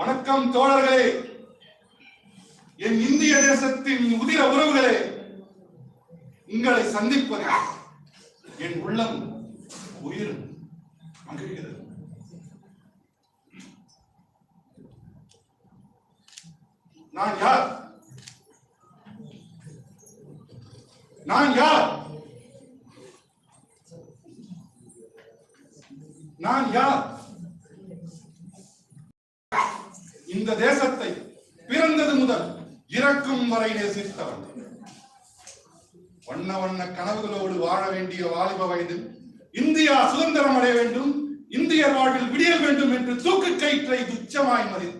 வணக்கம் தோழர்களே. என் இந்திய தேசத்தின் உதிர உறவுகளே உங்களை சந்திப்பது என் உள்ளம் உயிர் மகிழ்கிறது. நான் யார்? நான் யார்? நான் யார்? இந்த தேசத்தை பிறந்தது முதல் இறக்கும் வரை நேசித்தவன். வண்ண வண்ண கனவுகளோடு வாழ வேண்டிய வாலிப வயதில் இந்தியா சுதந்திரம் அடைய வேண்டும் இந்தியர் வாழ்வில் விடியல் வேண்டும் என்று தூக்கு கயிற்றை துச்சமாய் மதித்து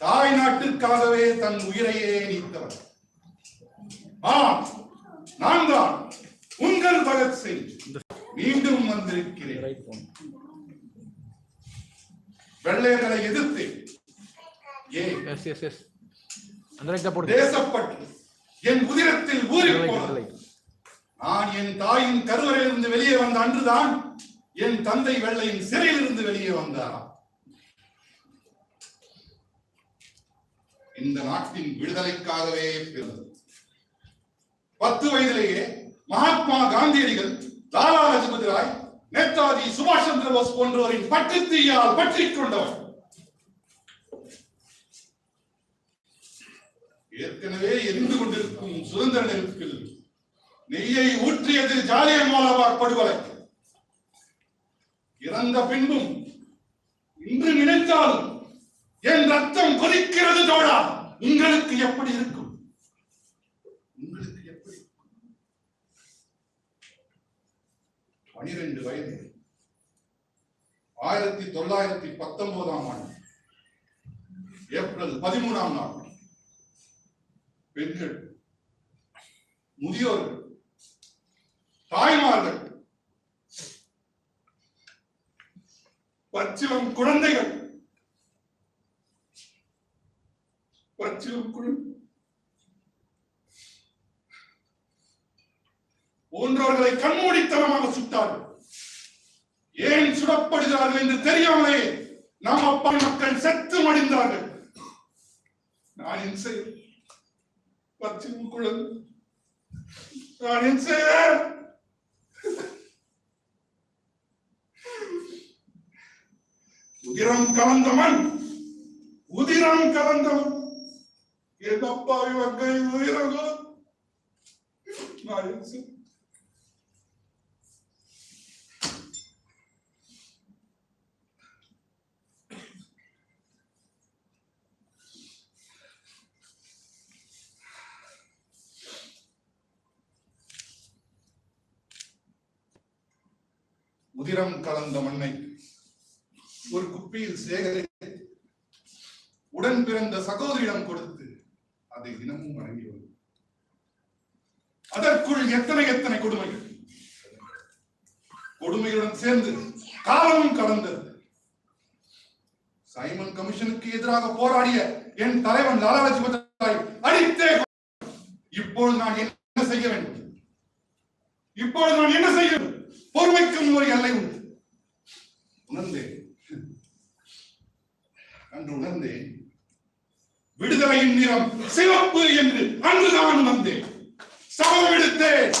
தாய் நாட்டுக்காகவே தன் உயிரையே நீத்தவன். ஆம் நான் தான் உங்கள் பகத்சிங் மீண்டும் வந்திருக்கிறேன். வெள்ளையர்களை எதிர்த்து எஸ் எஸ் எஸ் அந்த லைட்டா தேசப்பற்று. என் உதிரத்தில் ஊறி போனது. நான் என் தாயின் கருவறையிலிருந்து வெளியே வந்த அன்றுதான் என் தந்தை வெள்ளையின் சிறையிலிருந்து வெளியே வந்தார் இந்த நாட்டின் விடுதலைக்காகவே பிறந்தது. பத்து வயதிலேயே மகாத்மா காந்தியடிகள் லாலா லஜபதி ராய் நேதாஜி சுபாஷ் சந்திர போஸ் போன்றோரின் பட்டுத்தீயால் பற்றிக் கொண்டவர். ஏற்கனவே எரிந்து கொண்டிருக்கும் சுதந்திர நிலத்தில் நெய்யை ஊற்றியது ஜாலியன் வாலாபாக் படுகொலை. இறந்த பின்பும் இன்று நினைத்தால் என் ரத்தம் கொதிக்கிறது தோழா. உங்களுக்கு எப்படி இருக்கும்? உங்களுக்கு எப்படி பனிரெண்டு வயது. ஆயிரத்தி தொள்ளாயிரத்தி பத்தொன்பதாம் ஆண்டு ஏப்ரல் பதிமூணாம் நாள். பெண்கள் முதியோர்கள் தாய்மார்கள் பச்சிலம் குழந்தைகள் பச்சிலம் குழந்தை போன்றவர்களை கண்மூடித்தனமாக சுட்டார்கள். ஏன் சுடப்படுகிறார்கள் என்று தெரியாமலே நாம் அப்பா மக்கள் செத்து மடிந்தார்கள். நான் என் செய்ய குழந்தை நான் என் செய்ய உதிரம் கலந்தவன் உதிரம் கலந்தவன். என் அப்பாவி மக்கள் உதிரகோ நான் என் செய்ய உதிரம் கலந்த மண்ணை ஒரு குப்பியில் சேகரித்து உடன் பிறந்த சகோதரியிடம் கொடுத்து அதை தினமும் வழங்கி வரும். அதற்குள் எத்தனை எத்தனை கொடுமைகள்? கொடுமைகளுடன் சேர்ந்து காலமும் கடந்தது. சைமன் கமிஷனுக்கு எதிராக போராடிய என் தலைவன் லாலா லஜபதி அடித்தே இப்பொழுது நான் என்ன செய்ய வேண்டும்? இப்பொழுது நான் என்ன செய்ய வேண்டும்? பொறுமைக்கும் ஒரு எல்லை உண்டு உணர்ந்தேன். அன்று உணர்ந்தேன். விடுதலையின் நிறம் சிவப்பு என்று அன்றுதான் வந்தேன் சபதம் எடுத்தேன்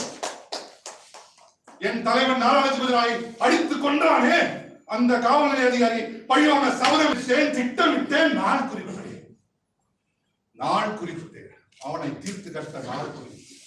என் தலைவன் நாராயணபதி ராய் அடித்துக் கொண்டானே அந்த காவல்நிலைய அதிகாரி பழிவாங்க சபதம் விட்டேன் திட்டமிட்டேன். நான் குறிப்பிட்டேன். நான் குறிப்பிட்டேன். அவனை தீர்த்து கட்ட நான் குறிப்பிட்டேன்.